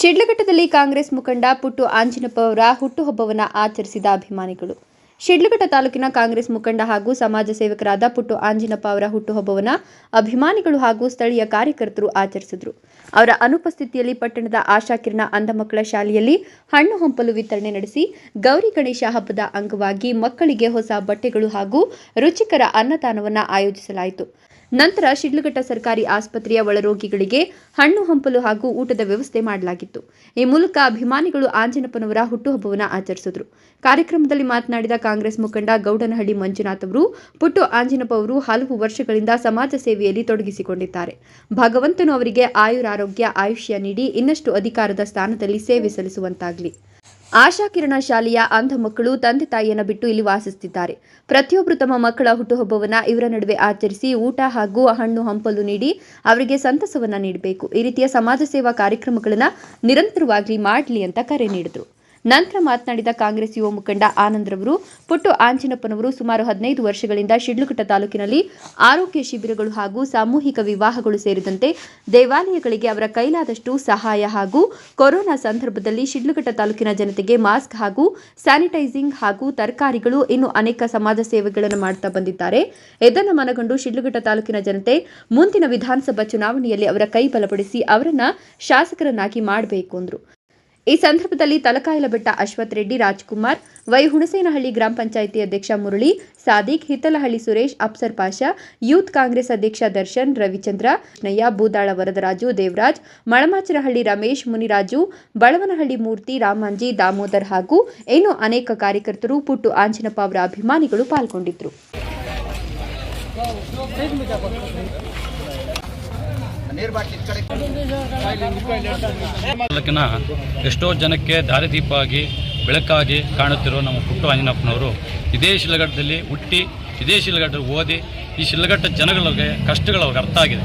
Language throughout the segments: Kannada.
ಶಿಡ್ಲಘಟ್ಟದಲ್ಲಿ ಕಾಂಗ್ರೆಸ್ ಮುಖಂಡ ಪುಟ್ಟು ಆಂಜಿನಪ್ಪ ಅವರ ಹುಟ್ಟುಹಬ್ಬವನ್ನು ಆಚರಿಸಿದ ಅಭಿಮಾನಿಗಳು. ಶಿಡ್ಲಘಟ್ಟ ತಾಲೂಕಿನ ಕಾಂಗ್ರೆಸ್ ಮುಖಂಡ ಹಾಗೂ ಸಮಾಜ ಸೇವಕರಾದ ಪುಟ್ಟು ಆಂಜಿನಪ್ಪ ಅವರ ಹುಟ್ಟುಹಬ್ಬವನ್ನು ಅಭಿಮಾನಿಗಳು ಹಾಗೂ ಸ್ಥಳೀಯ ಕಾರ್ಯಕರ್ತರು ಆಚರಿಸಿದರು. ಅವರ ಅನುಪಸ್ಥಿತಿಯಲ್ಲಿ ಪಟ್ಟಣದ ಆಶಾಕಿರಣ ಅಂಧ ಮಕ್ಕಳ ಶಾಲೆಯಲ್ಲಿ ಹಣ್ಣು ಹಂಪಲು ವಿತರಣೆ ನಡೆಸಿ ಗೌರಿ ಗಣೇಶ ಹಬ್ಬದ ಅಂಗವಾಗಿ ಮಕ್ಕಳಿಗೆ ಹೊಸ ಬಟ್ಟೆಗಳು ಹಾಗೂ ರುಚಿಕರ ಅನ್ನದಾನವನ್ನು ಆಯೋಜಿಸಲಾಯಿತು. ನಂತರ ಶಿಡ್ಲಘಟ್ಟ ಸರ್ಕಾರಿ ಆಸ್ಪತ್ರೆಯ ಒಳರೋಗಿಗಳಿಗೆ ಹಣ್ಣು ಹಂಪಲು ಹಾಗೂ ಊಟದ ವ್ಯವಸ್ಥೆ ಮಾಡಲಾಗಿತ್ತು. ಈ ಮೂಲಕ ಅಭಿಮಾನಿಗಳು ಆಂಜನಪ್ಪನವರ ಹುಟ್ಟುಹಬ್ಬವನ್ನು ಆಚರಿಸಿದರು. ಕಾರ್ಯಕ್ರಮದಲ್ಲಿ ಮಾತನಾಡಿದ ಕಾಂಗ್ರೆಸ್ ಮುಖಂಡ ಗೌಡನಹಳ್ಳಿ ಮಂಜುನಾಥ್ ಅವರು, ಪುಟ್ಟು ಆಂಜನಪ್ಪ ಅವರು ಹಲವು ವರ್ಷಗಳಿಂದ ಸಮಾಜ ಸೇವೆಯಲ್ಲಿ ತೊಡಗಿಸಿಕೊಂಡಿದ್ದಾರೆ. ಭಗವಂತನು ಅವರಿಗೆ ಆಯುರಾರೋಗ್ಯ, ಆಯುಷ್ಯ ನೀಡಿ ಇನ್ನಷ್ಟು ಅಧಿಕಾರದ ಸ್ಥಾನದಲ್ಲಿ ಸೇವೆ ಸಲ್ಲಿಸುವಂತಾಗಲಿ. ಆಶಾಕಿರಣ ಶಾಲೆಯ ಅಂಧ ಮಕ್ಕಳು ತಂದೆ ತಾಯಿಯನ್ನು ಬಿಟ್ಟು ಇಲ್ಲಿ ವಾಸಿಸುತ್ತಿದ್ದಾರೆ. ಪ್ರತಿಯೊಬ್ಬರು ತಮ್ಮ ಮಕ್ಕಳ ಹುಟ್ಟುಹಬ್ಬವನ್ನು ಇವರ ನಡುವೆ ಆಚರಿಸಿ ಊಟ ಹಾಗೂ ಹಣ್ಣು ಹಂಪಲು ನೀಡಿ ಅವರಿಗೆ ಸಂತಸವನ್ನ ನೀಡಬೇಕು. ಈ ರೀತಿಯ ಸಮಾಜ ಸೇವಾ ಕಾರ್ಯಕ್ರಮಗಳನ್ನು ನಿರಂತರವಾಗಿ ಮಾಡಲಿ ಅಂತ ಕರೆ ನೀಡಿದರು. ನಂತರ ಮಾತನಾಡಿದ ಕಾಂಗ್ರೆಸ್ ಯುವ ಮುಖಂಡ ಆನಂದ್ರವರು ಪುಟ್ಟು ಆಂಜನಪ್ಪನವರು ಸುಮಾರು ಹದಿನೈದು ವರ್ಷಗಳಿಂದ ಶಿಡ್ಲಘಟ್ಟ ತಾಲೂಕಿನಲ್ಲಿ ಆರೋಗ್ಯ ಶಿಬಿರಗಳು ಹಾಗೂ ಸಾಮೂಹಿಕ ವಿವಾಹಗಳು ಸೇರಿದಂತೆ ದೇವಾಲಯಗಳಿಗೆ ಅವರ ಕೈಲಾದಷ್ಟು ಸಹಾಯ ಹಾಗೂ ಕೊರೋನಾ ಸಂದರ್ಭದಲ್ಲಿ ಶಿಡ್ಲಘಟ್ಟ ತಾಲೂಕಿನ ಜನತೆಗೆ ಮಾಸ್ಕ್ ಹಾಗೂ ಸ್ಯಾನಿಟೈಸಿಂಗ್ ಹಾಗೂ ತರಕಾರಿಗಳು ಇನ್ನು ಅನೇಕ ಸಮಾಜ ಸೇವೆಗಳನ್ನು ಮಾಡುತ್ತಾ ಬಂದಿದ್ದಾರೆ. ಇದನ್ನು ಮನಗಂಡು ಶಿಡ್ಲಘಟ್ಟ ತಾಲೂಕಿನ ಜನತೆ ಮುಂದಿನ ವಿಧಾನಸಭಾ ಚುನಾವಣೆಯಲ್ಲಿ ಅವರ ಕೈ ಬಲಪಡಿಸಿ ಅವರನ್ನ ಶಾಸಕರನ್ನಾಗಿ ಮಾಡಬೇಕು ಎಂದರು ಈ ಸಂದರ್ಭದಲ್ಲಿ ತಲಕಾಯಲಬೆಟ್ಟ ಅಶ್ವಥ್ ರೆಡ್ಡಿ, ರಾಜ್ಕುಮಾರ್, ವೈ ಹುಣಸೇನಹಳ್ಳಿ ಗ್ರಾಮ ಪಂಚಾಯಿತಿ ಅಧ್ಯಕ್ಷ ಮುರಳಿ, ಸಾದಿಕ್, ಹಿತ್ತಲಹಳ್ಳಿ ಸುರೇಶ್, ಅಪ್ಸರ್ ಪಾಷಾ, ಯೂತ್ ಕಾಂಗ್ರೆಸ್ ಅಧ್ಯಕ್ಷ ದರ್ಶನ್, ರವಿಚಂದ್ರ, ಕೃಷ್ಣಯ್ಯ ಬೂದಾಳ ವರದರಾಜು, ದೇವರಾಜ್ ಮಳಮಾಚರಹಳ್ಳಿ ರಮೇಶ್, ಮುನಿರಾಜು, ಬಳವನಹಳ್ಳಿ ಮೂರ್ತಿ, ರಾಮಾಂಜಿ, ದಾಮೋದರ್ ಹಾಗೂ ಇನ್ನೂ ಅನೇಕ ಕಾರ್ಯಕರ್ತರು ಪುಟ್ಟು ಆಂಜನಪ್ಪ ಅವರ ಅಭಿಮಾನಿಗಳು ಪಾಲ್ಗೊಂಡಿದ್ದರು. ತಾಲೂಕಿನ ಎಷ್ಟೋ ಜನಕ್ಕೆ ದಾರಿದೀಪವಾಗಿ ಬೆಳಕಾಗಿ ಕಾಣುತ್ತಿರೋ ನಮ್ಮ ಪುಟ್ಟು ಆಂಜನಪ್ಪನವರು ಇದೇ ಶಿಲಘಟ್ಟದಲ್ಲಿ ಹುಟ್ಟಿ, ಇದೇ ಶಿಲಘಟ್ಟ ಓದಿ, ಈ ಶಿಲಘಟ್ಟ ಜನಗಳಿಗೆ ಕಷ್ಟಗಳು ಅವ್ರಿಗೆ ಅರ್ಥ ಆಗಿದೆ.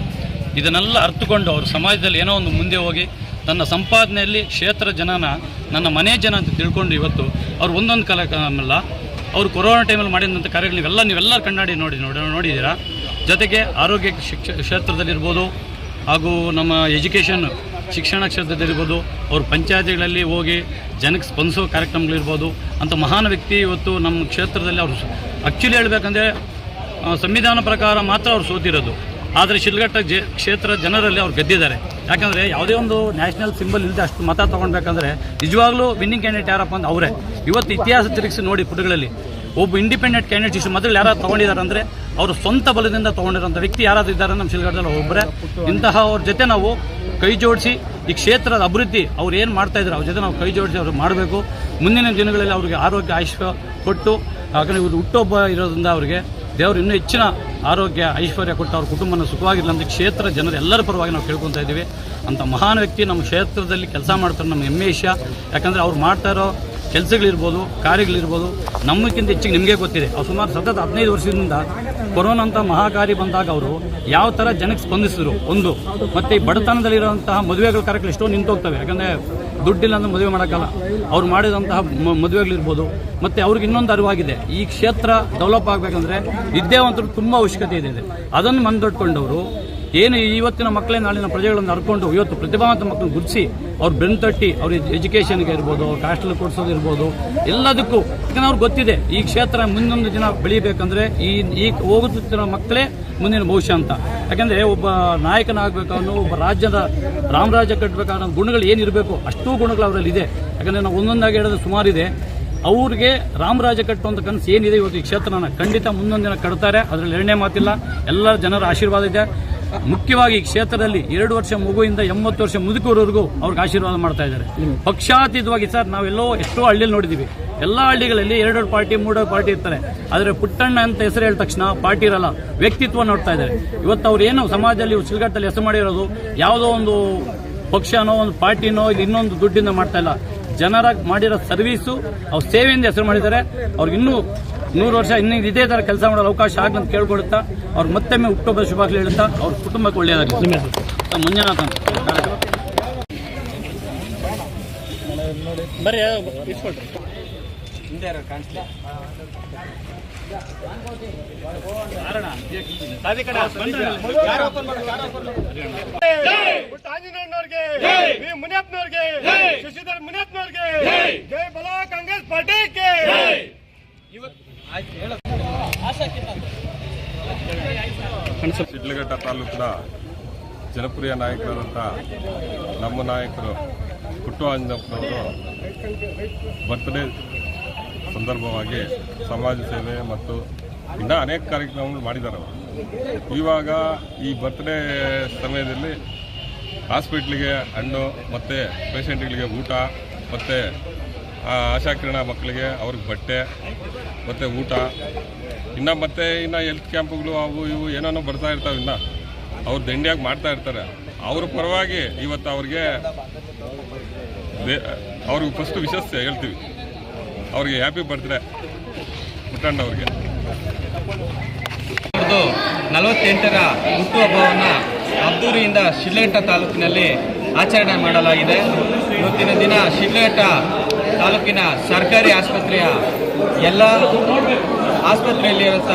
ಇದನ್ನೆಲ್ಲ ಅರ್ಥಕೊಂಡು ಅವರು ಸಮಾಜದಲ್ಲಿ ಏನೋ ಒಂದು ಮುಂದೆ ಹೋಗಿ ತನ್ನ ಸಂಪಾದನೆಯಲ್ಲಿ ಕ್ಷೇತ್ರ ಜನನ, ನನ್ನ ಮನೆ ಜನ ಅಂತ ತಿಳ್ಕೊಂಡು ಇವತ್ತು ಅವ್ರು ಒಂದೊಂದು ಕಾಲ ಅಲ್ಲ ಅವರು ಕೊರೋನಾ ಟೈಮಲ್ಲಿ ಮಾಡಿದಂಥ ಕಾರ್ಯಗಳು ನೀವೆಲ್ಲ ನೀವೆಲ್ಲ ಕಣ್ಣಾಡಿ ನೋಡಿ ನೋಡಿ, ನೋಡಿದ್ದೀರಾ? ಜೊತೆಗೆ ಆರೋಗ್ಯ ಶಿಕ್ಷ, ಕ್ಷೇತ್ರದಲ್ಲಿರ್ಬೋದು ಹಾಗೂ ನಮ್ಮ ಎಜುಕೇಷನ್ ಶಿಕ್ಷಣ ಕ್ಷೇತ್ರದಲ್ಲಿರ್ಬೋದು, ಅವ್ರ ಪಂಚಾಯತಿಗಳಲ್ಲಿ ಹೋಗಿ ಜನಕ್ಕೆ ಸ್ಪಂದಿಸೋ ಕಾರ್ಯಕ್ರಮಗಳಿರ್ಬೋದು, ಅಂತ ಮಹಾನ್ ವ್ಯಕ್ತಿ ಇವತ್ತು ನಮ್ಮ ಕ್ಷೇತ್ರದಲ್ಲಿ ಅವರು ಆ್ಯಕ್ಚುಲಿ ಹೇಳಬೇಕಂದ್ರೆ ಸಂವಿಧಾನ ಪ್ರಕಾರ ಮಾತ್ರ ಅವ್ರು ಸೋತಿರೋದು. ಆದರೆ ಶಿಲ್ಘಟ್ಟ ಜೆ ಕ್ಷೇತ್ರ ಜನರಲ್ಲಿ ಅವ್ರು ಗೆದ್ದಿದ್ದಾರೆ. ಯಾಕಂದರೆ ಯಾವುದೇ ಒಂದು ನ್ಯಾಷನಲ್ ಸಿಂಬಲ್ ಇಲ್ಲದೆ ಅಷ್ಟು ಮತ ತೊಗೊಳ್ಬೇಕಂದ್ರೆ ನಿಜವಾಗ್ಲೂ ವಿನ್ನಿಂಗ್ ಕ್ಯಾಂಡಿಡೇಟ್ ಯಾರಪ್ಪ ಅಂದ್ರೆ ಅವರೇ. ಇವತ್ತು ಇತಿಹಾಸ ತಿರುಗಿಸಿ ನೋಡಿ ಪುಟಗಳಲ್ಲಿ. ಒಬ್ಬ ಇಂಡಿಪೆಂಡೆಂಟ್ ಕ್ಯಾಂಡಿಡೇಟ್ ಇಷ್ಟು ಮೊದಲು ಯಾರು ತೊಗೊಂಡಿದ್ದಾರೆ ಅಂದರೆ ಅವರು ಸ್ವಂತ ಬಲದಿಂದ ತೊಗೊಂಡಿರೋಂಥ ವ್ಯಕ್ತಿ ಯಾರಾದ್ರೂ ಇದ್ದಾರೆ ನಮ್ಮ ಶಿಲ್ಗಡದಲ್ಲಿ ಒಬ್ಬರೇ. ಇಂತಹ ಅವ್ರ ಜೊತೆ ನಾವು ಕೈ ಜೋಡಿಸಿ ಈ ಕ್ಷೇತ್ರದ ಅಭಿವೃದ್ಧಿ ಅವ್ರು ಏನು ಮಾಡ್ತಾ ಇದ್ದಾರೆ ಅವ್ರ ಜೊತೆ ನಾವು ಕೈ ಜೋಡಿಸಿ ಅವ್ರಿಗೆ ಮಾಡಬೇಕು. ಮುಂದಿನ ದಿನಗಳಲ್ಲಿ ಅವ್ರಿಗೆ ಆರೋಗ್ಯ ಆಯುಷ್ಯ ಕೊಟ್ಟು ಯಾಕಂದರೆ ಇವರು ಹುಟ್ಟೊಬ್ಬ ಇರೋದ್ರಿಂದ ಅವರಿಗೆ ದೇವರು ಇನ್ನೂ ಹೆಚ್ಚಿನ ಆರೋಗ್ಯ ಐಶ್ವರ್ಯ ಕೊಟ್ಟು ಅವ್ರ ಕುಟುಂಬನ ಸುಖವಾಗಿರಲಿ ಅಂತ ಕ್ಷೇತ್ರ ಜನರು ಎಲ್ಲರ ಪರವಾಗಿ ನಾವು ಕೇಳ್ಕೊತಾ ಇದ್ದೀವಿ. ಅಂತ ಮಹಾನ್ ವ್ಯಕ್ತಿ ನಮ್ಮ ಕ್ಷೇತ್ರದಲ್ಲಿ ಕೆಲಸ ಮಾಡ್ತಾರೆ ನಮ್ಮ ಹೆಮ್ಮೆ ವಿಷಯ. ಯಾಕಂದರೆ ಅವ್ರು ಮಾಡ್ತಾ ಇರೋ ಕೆಲಸಗಳಿರ್ಬೋದು, ಕಾರ್ಯಗಳಿರ್ಬೋದು, ನಮ್ಮಕ್ಕಿಂತ ಹೆಚ್ಚಿಗೆ ನಿಮಗೆ ಗೊತ್ತಿದೆ. ಅವ್ರು ಸುಮಾರು ಸತತ ಹದಿನೈದು ವರ್ಷದಿಂದ ಕೊರೋನಾ ಅಂತ ಮಹಾಕಾರಿ ಬಂದಾಗ ಅವರು ಯಾವ ಥರ ಜನಕ್ಕೆ ಸ್ಪಂದಿಸಿದ್ರು? ಒಂದು, ಮತ್ತು ಈ ಬಡತನದಲ್ಲಿರುವಂತಹ ಮದುವೆಗಳ ಕಾರ್ಯಕ್ರಮ ಎಷ್ಟೋ ನಿಂತೋಗ್ತವೆ. ಯಾಕಂದರೆ ದುಡ್ಡಿಲ್ಲ ಅಂದ್ರೆ ಮದುವೆ ಮಾಡೋಕ್ಕಲ್ಲ ಅವ್ರು ಮಾಡಿದಂತಹ ಮದುವೆಗಳಿರ್ಬೋದು, ಮತ್ತು ಅವ್ರಿಗೆ ಇನ್ನೊಂದು ಅರಿವಾಗಿದೆ. ಈ ಕ್ಷೇತ್ರ ಡೆವಲಪ್ ಆಗಬೇಕಂದ್ರೆ ವಿದ್ಯಾವಂತರು ತುಂಬ ಅವಶ್ಯಕತೆ ಇದೆ. ಅದನ್ನು ಮಂದೊಟ್ಕೊಂಡವರು ಏನು ಇವತ್ತಿನ ಮಕ್ಕಳೇ ನಾಳಿನ ಪ್ರಜೆಗಳನ್ನು ಹರ್ಕೊಂಡು ಇವತ್ತು ಪ್ರತಿಭಾವಂತ ಮಕ್ಕಳನ್ನು ಗುರುತಿಸಿ ಅವ್ರು ಬೆನ್ನು ತಟ್ಟಿ ಅವ್ರ ಎಜುಕೇಷನ್ಗೆ ಇರ್ಬೋದು, ಅವ್ರ ಹಾಸ್ಟೆಲ್ ಕೊಡಿಸೋದು ಇರ್ಬೋದು, ಎಲ್ಲದಕ್ಕೂ. ಅವ್ರಿಗೆ ಗೊತ್ತಿದೆ, ಈ ಕ್ಷೇತ್ರ ಮುಂದೊಂದು ದಿನ ಬೆಳಿಬೇಕಂದ್ರೆ ಈ ಈ ಹೋಗುತ್ತಿರೋ ಮಕ್ಕಳೇ ಮುಂದಿನ ಭವಿಷ್ಯ ಅಂತ. ಯಾಕಂದ್ರೆ ಒಬ್ಬ ನಾಯಕನಾಗಬೇಕು ಅನ್ನೋ ಒಬ್ಬ ರಾಜ್ಯದ ರಾಮರಾಜ್ಯ ಕಟ್ಟಬೇಕಾದ ಗುಣಗಳು ಏನಿರಬೇಕು, ಅಷ್ಟೂ ಗುಣಗಳು ಅವರಲ್ಲಿ ಇದೆ. ಯಾಕಂದ್ರೆ ನಾವು ಒಂದೊಂದಾಗಿ ಹೇಳೋದು ಸುಮಾರಿದೆ. ಅವ್ರಿಗೆ ರಾಮರಾಜ ಕಟ್ಟುವಂಥ ಕನಸು ಏನಿದೆ ಇವತ್ತು ಈ ಕ್ಷೇತ್ರನ? ಖಂಡಿತ ಮುಂದೊಂದು ದಿನ ಕಟ್ತಾರೆ, ಅದರಲ್ಲಿ ಎರಡನೇ ಮಾತಿಲ್ಲ. ಎಲ್ಲ ಜನರ ಆಶೀರ್ವಾದ ಇದೆ. ಮುಖ್ಯವಾಗಿ ಕ್ಷೇತ್ರದಲ್ಲಿ ಎರಡು ವರ್ಷ ಮಗುವಿಂದ ಎಂಬತ್ತು ವರ್ಷ ಮುದುಕರವರೆಗೂ ಅವ್ರಿಗೆ ಆಶೀರ್ವಾದ ಮಾಡ್ತಾ ಇದ್ದಾರೆ. ಪಕ್ಷಾತೀತವಾಗಿ ಸರ್, ನಾವೆಲ್ಲೋ ಎಷ್ಟೋ ಹಳ್ಳಿಯಲ್ಲಿ ನೋಡಿದ್ದೀವಿ ಎಲ್ಲ ಹಳ್ಳಿಗಳಲ್ಲಿ ಎರಡೆರಡು ಪಾರ್ಟಿ ಮೂಡೋ ಪಾರ್ಟಿ ಇರ್ತಾರೆ. ಆದರೆ ಪುಟ್ಟಣ್ಣ ಅಂತ ಹೆಸರು ಹೇಳಿದ ತಕ್ಷಣ ಪಾರ್ಟಿ ಇರಲ್ಲ, ವ್ಯಕ್ತಿತ್ವ ನೋಡ್ತಾ ಇದ್ದಾರೆ. ಇವತ್ತು ಅವ್ರು ಏನು ಸಮಾಜದಲ್ಲಿ ಸಿಲ್ಗಟ್ಟಲ್ಲಿ ಹೆಸರು ಮಾಡಿರೋದು, ಯಾವುದೋ ಒಂದು ಪಕ್ಷನೋ, ಒಂದು ಪಾರ್ಟಿನೋ ಇಲ್ಲಿ ಇನ್ನೊಂದು ದುಡ್ಡಿಂದ ಮಾಡ್ತಾ ಇಲ್ಲ. ಜನರ ಮಾಡಿರೋ ಸರ್ವೀಸು, ಅವ್ರ ಸೇವೆಯಿಂದ ಹೆಸರು ಮಾಡಿದ್ದಾರೆ. ಅವ್ರಿಗೆ ಇನ್ನೂ ನೂರು ವರ್ಷ ಇನ್ನೂ ಇದೇ ಥರ ಕೆಲಸ ಮಾಡಲು ಅವಕಾಶ ಆಗಂತ ಅಂತ ಕೇಳ್ಕೊಡುತ್ತಾ ಅವ್ರು ಮತ್ತೊಮ್ಮೆ ಹುಟ್ಟುಹಬ್ಬ ಶುಭಾಗ್ಲಿ ಹೇಳುತ್ತಾ ಅವ್ರ ಕುಟುಂಬಕ್ಕೆ ಒಳ್ಳೆಯದಾಗಲಿ ಮಂಜುನಾಥ್ ಅಂತ. ಬರ್ರಿ ಇಸ್ಕೊಳ್ರಿ. ಆಂಜನೇಯನವ್ರಿಗೆ ಮುನಿಯಪ್ಪನವ್ರಿಗೆ ಶಶಿಧರ್ ಮುನಿಯಪ್ಪನವ್ರಿಗೆ ಜೈ! ಬಲ ಕಾಂಗ್ರೆಸ್ ಪಾರ್ಟಿಗೆ! ಶಿಡ್ಲಘಟ್ಟ ತಾಲೂಕಿನ ಜನಪ್ರಿಯ ನಾಯಕರಾದಂಥ ನಮ್ಮ ನಾಯಕರು ಕುಟ್ಟು ಆಂಜನಪ್ಪನವರು ಬರ್ತ್ಡೇ ಸಂದರ್ಭವಾಗಿ ಸಮಾಜ ಸೇವೆ ಮತ್ತು ಇನ್ನೂ ಅನೇಕ ಕಾರ್ಯಕ್ರಮಗಳು ಮಾಡಿದ್ದಾರೆ ಇವಾಗ ಈ ಬರ್ತ್ಡೇ ಸಮಯದಲ್ಲಿ ಹಾಸ್ಪಿಟ್ಲಿಗೆ ಹಣ್ಣು ಮತ್ತು ಪೇಷಂಟ್ಗಳಿಗೆ ಊಟ ಮತ್ತು ಆಶಾಕಿರಣ ಮಕ್ಕಳಿಗೆ ಅವ್ರಿಗೆ ಬಟ್ಟೆ, ಮತ್ತು ಊಟ, ಇನ್ನು ಮತ್ತೆ ಇನ್ನು ಹೆಲ್ತ್ ಕ್ಯಾಂಪ್ಗಳು ಅವು ಇವು ಏನೇನೋ ಬರ್ತಾ ಇರ್ತಾವೆ ಇನ್ನು. ಅವ್ರು ದಂಡಿಯಾಗಿ ಮಾಡ್ತಾ ಇರ್ತಾರೆ. ಅವ್ರ ಪರವಾಗಿ ಇವತ್ತು ಅವ್ರಿಗೆ ಅವ್ರಿಗೆ ಫಸ್ಟ್ ವಿಶಸ್ ಹೇಳ್ತೀವಿ. ಅವ್ರಿಗೆ ಹ್ಯಾಪಿ ಬರ್ತ್ಡೇ ಪುಟ್ಟಣ್ಣ ಅವ್ರಿಗೆ. ನಲವತ್ತೆಂಟರ ಹುಟ್ಟುಹಬ್ಬವನ್ನು ಅದ್ದೂರಿಯಿಂದ ಶಿಲ್ಲೇಟ ತಾಲೂಕಿನಲ್ಲಿ ಆಚರಣೆ ಮಾಡಲಾಗಿದೆ. ಇವತ್ತಿನ ದಿನ ಶಿಡ್ಲಘಟ್ಟ ತಾಲೂಕಿನ ಸರ್ಕಾರಿ ಆಸ್ಪತ್ರೆಯ ಎಲ್ಲ ಆಸ್ಪತ್ರೆಯಲ್ಲಿರುವಂಥ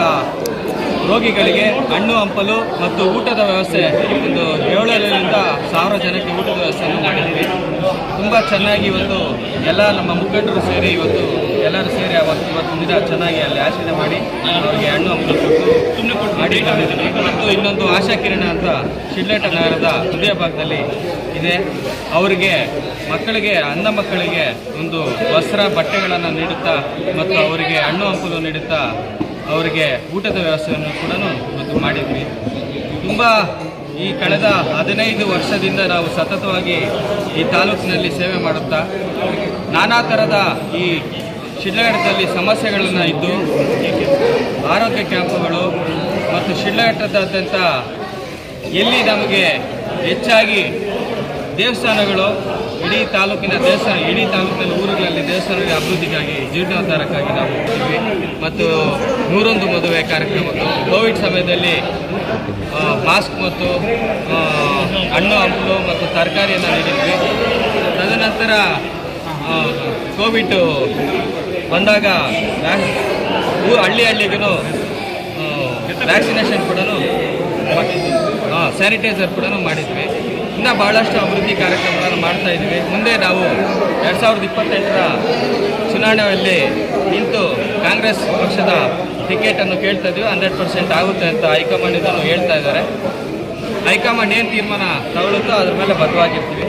ರೋಗಿಗಳಿಗೆ ಹಣ್ಣು, ಹಂಪಲು ಮತ್ತು ಊಟದ ವ್ಯವಸ್ಥೆ ಒಂದು ಏಳರಿಂದ ಸಾವಿರ ಜನಕ್ಕೆ ಊಟದ ವ್ಯವಸ್ಥೆಯನ್ನು ಮಾಡಿದ್ದೀವಿ. ತುಂಬ ಚೆನ್ನಾಗಿ ಇವತ್ತು ಎಲ್ಲ ನಮ್ಮ ಮುಖಂಡರು ಸೇರಿ ಇವತ್ತು ಎಲ್ಲರೂ ಸೇರಿ ಅವತ್ತು ಇವತ್ತು ದಿನ ಚೆನ್ನಾಗಿ ಅಲ್ಲಿ ಆಚರಣೆ ಮಾಡಿ ಅವರಿಗೆ ಹಣ್ಣು ಹಂಪಲು ಕೊಟ್ಟು ಸುಮ್ಮನೆ ಕೊಟ್ಟು ಮಾಡಿ ಮತ್ತು ಇನ್ನೊಂದು ಆಶಾ ಕಿರಣ ಅಂತ ಶಿಡ್ಲಘಟ್ಟ ನಗರದ ಹೃದಯ ಭಾಗದಲ್ಲಿ ಇದೆ. ಅವರಿಗೆ ಮಕ್ಕಳಿಗೆ ಅನ್ನ ಮಕ್ಕಳಿಗೆ ಒಂದು ವಸ್ತ್ರ ಬಟ್ಟೆಗಳನ್ನು ನೀಡುತ್ತಾ ಮತ್ತು ಅವರಿಗೆ ಹಣ್ಣು ಹಂಪಲು ನೀಡುತ್ತಾ ಅವರಿಗೆ ಊಟದ ವ್ಯವಸ್ಥೆಯನ್ನು ಕೂಡ ಇವತ್ತು ಮಾಡಿದ್ವಿ. ತುಂಬ ಈ ಕಳೆದ ಹದಿನೈದು ವರ್ಷದಿಂದ ನಾವು ಸತತವಾಗಿ ಈ ತಾಲೂಕಿನಲ್ಲಿ ಸೇವೆ ಮಾಡುತ್ತಾ, ನಾನಾ ಥರದ ಈ ಶಿಡ್ಲಘಟ್ಟದಲ್ಲಿ ಸಮಸ್ಯೆಗಳನ್ನು ಇದ್ದು, ಆರೋಗ್ಯ ಕ್ಯಾಂಪುಗಳು ಮತ್ತು ಶಿಡ್ಲಘಟ್ಟದಾದ್ಯಂತ ಎಲ್ಲಿ ನಮಗೆ ಹೆಚ್ಚಾಗಿ ದೇವಸ್ಥಾನಗಳು ಇಡೀ ತಾಲೂಕಿನ ದೇವಸ್ಥಾನ, ಇಡೀ ತಾಲೂಕಿನ ಊರುಗಳಲ್ಲಿ ದೇವಸ್ಥಾನಗಳ ಅಭಿವೃದ್ಧಿಗಾಗಿ ಜೀರ್ಣೋದ್ಧಾರಕ್ಕಾಗಿ ನಾವು ಹೋಗ್ತೀವಿ. ಮತ್ತು ನೂರೊಂದು ಮದುವೆ ಕಾರ್ಯಕ್ರಮಗಳು. ಕೋವಿಡ್ ಸಮಯದಲ್ಲಿ ಮಾಸ್ಕ್ ಮತ್ತು ಹಣ್ಣು, ಹಂಪಲು ಮತ್ತು ತರಕಾರಿಯನ್ನು ನೀಡಿದ್ವಿ. ತದನಂತರ ಕೋವಿಡ್ ಬಂದಾಗ ಹಳ್ಳಿ ಹಳ್ಳಿಗೂ ವ್ಯಾಕ್ಸಿನೇಷನ್ ಕೂಡ ಸ್ಯಾನಿಟೈಸರ್ ಕೂಡ ಮಾಡಿದ್ವಿ. ಇನ್ನು ಭಾಳಷ್ಟು ಅಭಿವೃದ್ಧಿ ಕಾರ್ಯಕ್ರಮಗಳನ್ನು ಮಾಡ್ತಾ ಇದ್ದೀವಿ. ಮುಂದೆ ನಾವು ಎರಡು ಸಾವಿರದ ಇಪ್ಪತ್ತೆಂಟರ ಚುನಾವಣೆಯಲ್ಲಿ ನಿಂತು ಕಾಂಗ್ರೆಸ್ ಪಕ್ಷದ ಟಿಕೆಟನ್ನು ಕೇಳ್ತಾ ಇದ್ದೀವಿ. ಹಂಡ್ರೆಡ್ ಪರ್ಸೆಂಟ್ ಆಗುತ್ತೆ ಅಂತ ಹೈಕಮಾಂಡ್ ಹೇಳ್ತಾ ಇದ್ದಾರೆ. ಹೈಕಮಾಂಡ್ ಏನು ತೀರ್ಮಾನ ತಗೊಳ್ಳುತ್ತೋ ಅದ್ರ ಮೇಲೆ ಬದ್ಧವಾಗಿರ್ತೀವಿ.